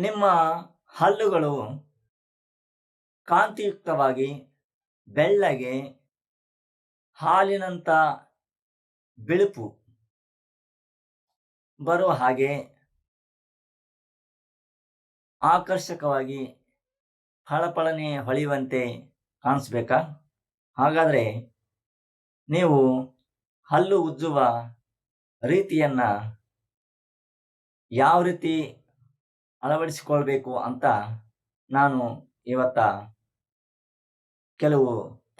ನಿಮ್ಮ ಹಲ್ಲುಗಳು ಕಾಂತಿಯುಕ್ತವಾಗಿ ಬೆಳ್ಳಗೆ ಹಾಲಿನಂತ ಬಿಳುಪು ಬರುವ ಹಾಗೆ ಆಕರ್ಷಕವಾಗಿ ಫಳಫಳನೆ ಹೊಳೆಯುವಂತೆ ಕಾಣಿಸ್ಬೇಕಾ? ಹಾಗಾದರೆ ನೀವು ಹಲ್ಲು ಉಜ್ಜುವ ರೀತಿಯನ್ನ ಯಾವ ರೀತಿ ಅಳವಡಿಸಿಕೊಳ್ಬೇಕು ಅಂತ ನಾನು ಇವತ್ತ ಕೆಲವು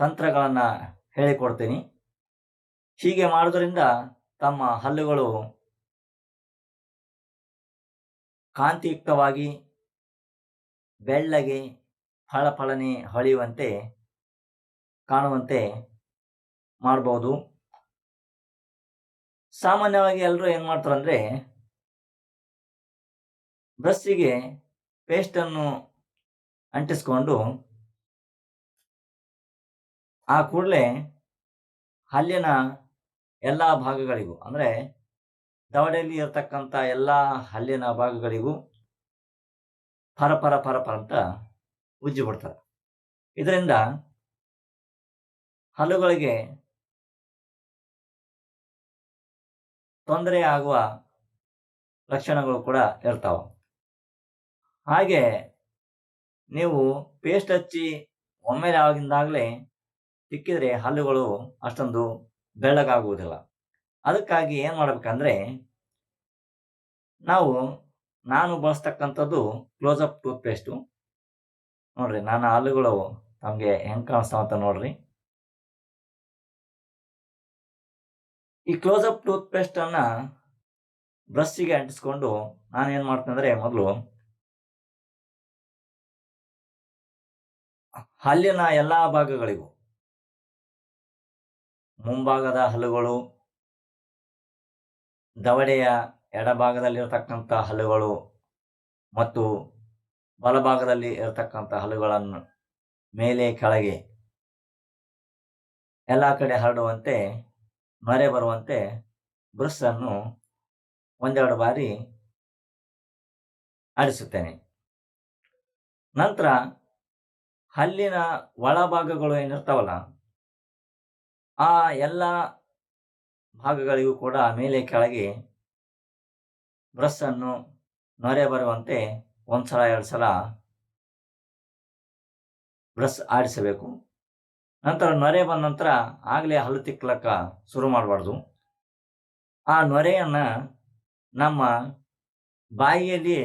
ತಂತ್ರಗಳನ್ನು ಹೇಳಿಕೊಡ್ತೀನಿ. ಹೀಗೆ ಮಾಡೋದರಿಂದ ತಮ್ಮ ಹಲ್ಲುಗಳು ಕಾಂತಿಯುಕ್ತವಾಗಿ ಬೆಳ್ಳಗೆ ಫಳಫಳನೆ ಹೊಳೆಯುವಂತೆ ಕಾಣುವಂತೆ ಮಾಡ್ಬೋದು. ಸಾಮಾನ್ಯವಾಗಿ ಎಲ್ಲರೂ ಏನು ಮಾಡ್ತಾರಂದ್ರೆ ಬ್ರಷ್ಷಿಗೆ ಪೇಸ್ಟನ್ನು ಅಂಟಿಸ್ಕೊಂಡು ಆ ಕೂಡಲೇ ಹಲ್ಲಿನ ಎಲ್ಲ ಭಾಗಗಳಿಗೂ, ಅಂದರೆ ದವಡೆಯಲ್ಲಿ ಇರತಕ್ಕಂಥ ಎಲ್ಲ ಹಲ್ಲಿನ ಭಾಗಗಳಿಗೂ ಪರ ಪರ ಪರ ಅಂತ ಉಜ್ಜಿ ಬಿಡ್ತಾರೆ. ಇದರಿಂದ ಹಲ್ಲುಗಳಿಗೆ ತೊಂದರೆ ಆಗುವ ಲಕ್ಷಣಗಳು ಕೂಡ ಇರ್ತಾವ. ಹಾಗೆ ನೀವು ಪೇಸ್ಟ್ ಹಚ್ಚಿ ಒಮ್ಮೆಲೆ ಆಗಿಂದಾಗಲೇ ತಿಕ್ಕಿದ್ರೆ ಹಲ್ಲುಗಳು ಅಷ್ಟೊಂದು ಬೆಳ್ಳಗಾಗುವುದಿಲ್ಲ. ಅದಕ್ಕಾಗಿ ಏನು ಮಾಡಬೇಕಂದ್ರೆ ನಾವು ನಾನು ಬಳಸ್ತಕ್ಕಂಥದ್ದು ಕ್ಲೋಸಪ್ ಟೂತ್ ಪೇಸ್ಟು ನೋಡ್ರಿ ನಾನು ಹಲ್ಲುಗಳು ತಮಗೆ ಹೆಂಗೆ ಕಾಣಿಸ್ತಾವ ಅಂತ ನೋಡ್ರಿ. ಈ ಕ್ಲೋಸಪ್ ಟೂತ್ ಪೇಸ್ಟನ್ನು ಬ್ರಷ್ಗೆ ಅಂಟಿಸ್ಕೊಂಡು ನಾನು ಏನು ಮಾಡ್ತೀನಿ ಅಂದರೆ ಮೊದಲು ಹಲ್ಲಿನ ಎಲ್ಲ ಭಾಗಗಳಿಗೂ. ಮುಂಭಾಗದ ಹಲ್ಲುಗಳು, ದವಡೆಯ ಎಡಭಾಗದಲ್ಲಿರತಕ್ಕಂಥ ಹಲ್ಲುಗಳು ಮತ್ತು ಬಲಭಾಗದಲ್ಲಿ ಇರತಕ್ಕಂಥ ಹಲ್ಲುಗಳನ್ನು ಮೇಲೆ ಕೆಳಗೆ ಎಲ್ಲ ಕಡೆ ಹರಡುವಂತೆ, ಮರೆ ಬರುವಂತೆ ಬ್ರಸ್ಸನ್ನು ಒಂದೆರಡು ಬಾರಿ ಆಡಿಸುತ್ತೇನೆ ನಂತರ ಹಲ್ಲಿನ ಒಳಭಾಗಗಳು ಏನಿರ್ತಾವಲ್ಲ, ಆ ಎಲ್ಲ ಭಾಗಗಳಿಗೂ ಕೂಡ ಮೇಲೆ ಕೆಳಗೆ ಬ್ರಷನ್ನು ನೊರೆ ಬರುವಂತೆ ಒಂದ್ಸಲ ಎರಡು ಸಲ ಬ್ರಷ್ ಆಡಿಸಬೇಕು. ನಂತರ ನೊರೆ ಬಂದ ನಂತರ ಆಗಲೇ ಹಲ್ಲು ತಿಕ್ಕಲಕ್ಕ ಶುರು ಮಾಡಬಾರ್ದು. ಆ ನೊರೆಯನ್ನು ನಮ್ಮ ಬಾಯಿಯಲ್ಲಿ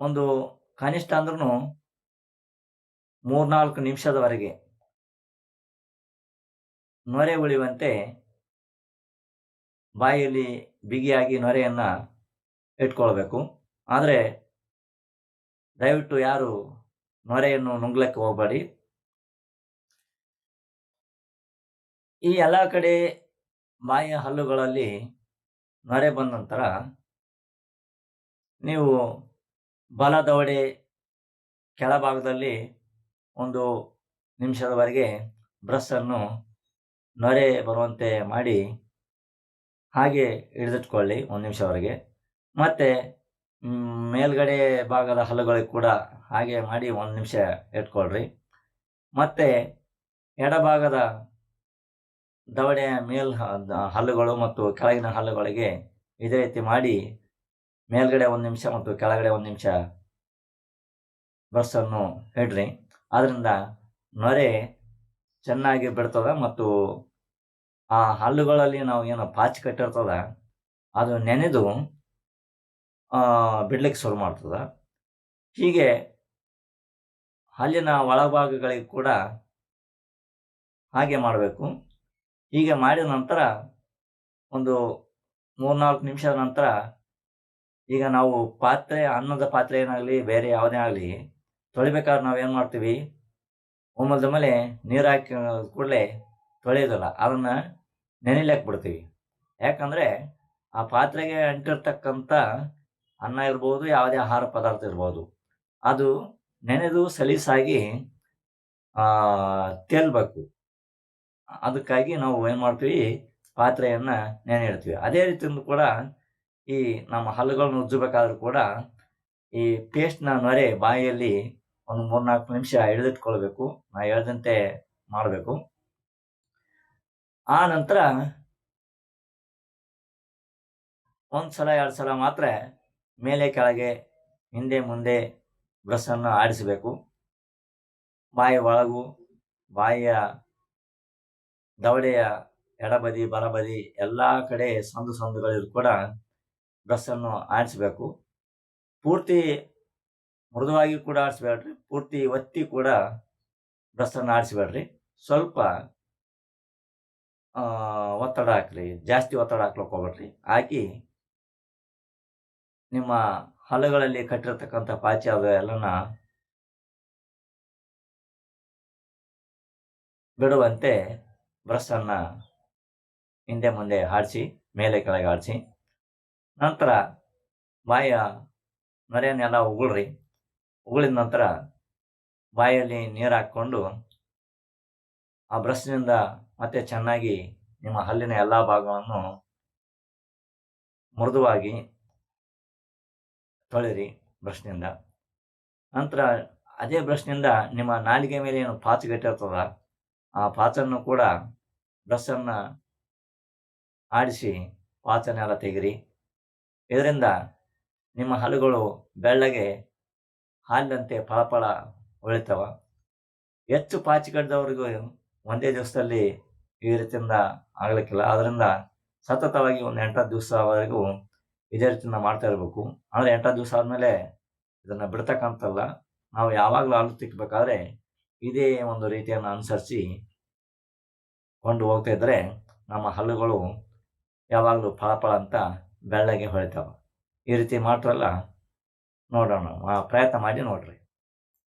ಒಂದು ಕನಿಷ್ಠ ಅಂದ್ರೂ ಮೂರ್ನಾಲ್ಕು ನಿಮಿಷದವರೆಗೆ ನೊರೆ ಉಳಿಯುವಂತೆ ಬಾಯಿಯಲ್ಲಿ ಬಿಗಿಯಾಗಿ ನೊರೆಯನ್ನು ಇಟ್ಕೊಳ್ಬೇಕು. ಆದರೆ ದಯವಿಟ್ಟು ಯಾರು ನೊರೆಯನ್ನು ನುಂಗ್ಲಕ್ಕೆ ಹೋಗಬೇಡಿ. ಈ ಎಲ್ಲ ಕಡೆ ಬಾಯಿಯ ಹಲ್ಲುಗಳಲ್ಲಿ ನೊರೆ ಬಂದ ನಂತರ ನೀವು ಬಲ ದವಡೆ ಕೆಳಭಾಗದಲ್ಲಿ ಒಂದು ನಿಮಿಷದವರೆಗೆ ಬ್ರಸ್ಸನ್ನು ನೊರೆ ಬರುವಂತೆ ಮಾಡಿ ಹಾಗೆ ಹಿಡಿದಿಟ್ಕೊಳ್ಳಿ ಒಂದು ನಿಮಿಷವರೆಗೆ. ಮತ್ತು ಮೇಲ್ಗಡೆ ಭಾಗದ ಹಲ್ಲುಗಳಿಗೆ ಕೂಡ ಹಾಗೆ ಮಾಡಿ ಒಂದು ನಿಮಿಷ ಇಟ್ಕೊಳ್ರಿ. ಮತ್ತು, ಎಡಭಾಗದ ದವಡೆಯ ಮೇಲ್ ಹಲ್ಲುಗಳು ಮತ್ತು ಕೆಳಗಿನ ಹಲ್ಲುಗಳಿಗೆ ಇದೇ ರೀತಿ ಮಾಡಿ ಮೇಲ್ಗಡೆ ಒಂದು ನಿಮಿಷ ಮತ್ತು ಕೆಳಗಡೆ ಒಂದು ನಿಮಿಷ ಬ್ರಷನ್ನು ಇಡ್ರಿ ಅದರಿಂದ ನೊರೆ ಚೆನ್ನಾಗಿ ಬಿಡ್ತದೆ ಮತ್ತು ಆ ಹಲ್ಲುಗಳಲ್ಲಿ ನಾವು ಏನು ಪಾಚಿ ಕಟ್ಟಿರ್ತದ, ಅದು ನೆನೆದು ಬಿಡ್ಲಿಕ್ಕೆ ಶುರು ಮಾಡ್ತದ. ಹೀಗೆ ಹಲ್ಲಿನ ಒಳಭಾಗಗಳಿಗೆ ಕೂಡ ಹಾಗೆ ಮಾಡಬೇಕು. ಹೀಗೆ ಮಾಡಿದ ನಂತರ ಒಂದು ಮೂರ್ನಾಲ್ಕು ನಿಮಿಷದ ನಂತರ ಈಗ ನಾವು ಪಾತ್ರೆ, ಅನ್ನದ ಪಾತ್ರೆ ಏನಾಗಲಿ, ಬೇರೆ ಯಾವುದೇ ಆಗಲಿ, ತೊಳಿಬೇಕಾದ್ರೆ ನಾವು ಏನು ಮಾಡ್ತೀವಿ? ಒಮ್ಮಲ್ದ ಮೇಲೆ ನೀರು ಹಾಕಿ, ಕೂಡಲೇ ತೊಳೆಯೋದಲ್ಲ, ಅದನ್ನು ನೆನೆಲಿಕ್ಕೆ ಬಿಡ್ತೀವಿ ಯಾಕಂದರೆ ಆ ಪಾತ್ರೆಗೆ ಅಂಟಿರ್ತಕ್ಕಂಥ ಅನ್ನ ಇರ್ಬೋದು, ಯಾವುದೇ ಆಹಾರ ಪದಾರ್ಥ ಇರ್ಬೋದು, ಅದು ನೆನೆದು ಸಲೀಸಾಗಿ ತೇಲ್ಬೇಕು. ಅದಕ್ಕಾಗಿ ನಾವು ಏನು ಮಾಡ್ತೀವಿ? ಪಾತ್ರೆಯನ್ನು ನೆನೆ ಇಡ್ತೀವಿ ಅದೇ ರೀತಿಯಿಂದ ಕೂಡ ಈ ನಮ್ಮ ಹಲ್ಲುಗಳನ್ನ ಉಜ್ಜಬೇಕಾದ್ರೂ ಕೂಡ ಈ ಪೇಸ್ಟ್ನ ನೊರೆ ಬಾಯಿಯಲ್ಲಿ ಒಂದು ಮೂರ್ನಾಲ್ಕು ನಿಮಿಷ ಹಿಡಿದಿಟ್ಕೊಳ್ಬೇಕು. ನಾ ಹೇಳ್ದಂತೆ ಮಾಡಬೇಕು. ಆ ನಂತರ ಒಂದು ಸಲ, ಎರಡು ಸಲ ಮಾತ್ರ ಮೇಲೆ ಕೆಳಗೆ ಹಿಂದೆ ಮುಂದೆ ಬ್ರಷನ್ನು ಆಡಿಸಬೇಕು ಬಾಯಿ ಒಳಗು, ಬಾಯಿಯ ದವಡೆಯ ಎಡಬದಿ, ಬಲಬದಿ ಎಲ್ಲ ಕಡೆ ಸಂದು ಸಂದುಗಳಿದ್ರು ಕೂಡ ಬ್ರಷನ್ನು ಆಡಿಸ್ಬೇಕು ಪೂರ್ತಿ ಮೃದುವಾಗಿ ಕೂಡ ಆಡಿಸ್ಬೇಡ್ರಿ ಪೂರ್ತಿ ಒತ್ತಿ ಕೂಡ ಬ್ರಸ್ಸನ್ನು ಆಡಿಸ್ಬೇಡ್ರಿ ಸ್ವಲ್ಪ ಒತ್ತಡ ಹಾಕ್ರಿ. ಜಾಸ್ತಿ ಒತ್ತಡ ಹಾಕ್ಲಿಕ್ಕೆ ಹೋಗ್ಬೇಡ್ರಿ. ಹಾಕಿ ನಿಮ್ಮ ಹಲಗಳಲ್ಲಿ ಕಟ್ಟಿರ್ತಕ್ಕಂಥ ಪಾಚಿ ಅದು ಎಲ್ಲನ ಬಿಡುವಂತೆ ಬ್ರಸ್ಸನ್ನು ಹಿಂದೆ ಮುಂದೆ ಆಡಿಸಿ ಮೇಲೆ ಕೆಳಗೆ ಆಡಿಸಿ ನಂತರ ಬಾಯಿಯ ನೊರೆಯನ್ನೆಲ್ಲ ಉಗುಳ್ರಿ. ಉಗುಳಿದ ನಂತರ ಬಾಯಲ್ಲಿ ನೀರು ಹಾಕ್ಕೊಂಡು ಆ ಬ್ರಷ್ನಿಂದ ಮತ್ತೆ ಚೆನ್ನಾಗಿ ನಿಮ್ಮ ಹಲ್ಲಿನ ಎಲ್ಲ ಭಾಗವನ್ನು ಮೃದುವಾಗಿ ತೊಳಿರಿ ಬ್ರಷ್ನಿಂದ ನಂತರ ಅದೇ ಬ್ರಷ್ನಿಂದ ನಿಮ್ಮ ನಾಲಿಗೆ ಮೇಲೆ ಏನು ಪಾಚು ಗಟ್ಟಿರ್ತದ ಆ ಪಾಚನ್ನು ಕೂಡ ಬ್ರಷನ್ನು ಆಡಿಸಿ ಪಾಚನೆಲ್ಲ ತೆಗಿರಿ ಇದರಿಂದ ನಿಮ್ಮ ಹಲ್ಲುಗಳು ಬೆಳ್ಳಗೆ ಹಾಲಿನಂತೆ ಫಳಫಳ ಹೊಳಿತವ ಹೆಚ್ಚು ಪಾಚಿ ಕಡ್ದವ್ರಿಗೂ ಒಂದೇ ದಿವಸದಲ್ಲಿ ಈ ರೀತಿಯಿಂದ ಆಗ್ಲಿಕ್ಕಿಲ್ಲ. ಆದ್ದರಿಂದ ಸತತವಾಗಿ ಒಂದು ಎಂಟತ್ತು ದಿವಸವರೆಗೂ ಇದೇ ರೀತಿಯಿಂದ ಮಾಡ್ತಾ ಇರಬೇಕು. ಅಂದರೆ ಎಂಟು ದಿವಸ ಆದಮೇಲೆ ಇದನ್ನು ಬಿಡ್ತಕ್ಕಂಥಲ್ಲ. ನಾವು ಯಾವಾಗಲೂ ಹಾಲು ತಿಕ್ಕಬೇಕಾದ್ರೆ ಇದೇ ಒಂದು ರೀತಿಯನ್ನು ಅನುಸರಿಸಿ ಕೊಂಡು ಹೋಗ್ತಾ ಇದ್ದರೆ ನಮ್ಮ ಹಲ್ಲುಗಳು ಯಾವಾಗಲೂ ಫಳಫಳ ಅಂತ ಬೆಳ್ಳಗೆ ಹೊಳಿತಾವೆ. ಈ ರೀತಿ ಮಾಡ್ತಾರಲ್ಲ ನೋಡೋಣ ಪ್ರಯತ್ನ ಮಾಡಿ ನೋಡ್ರಿ.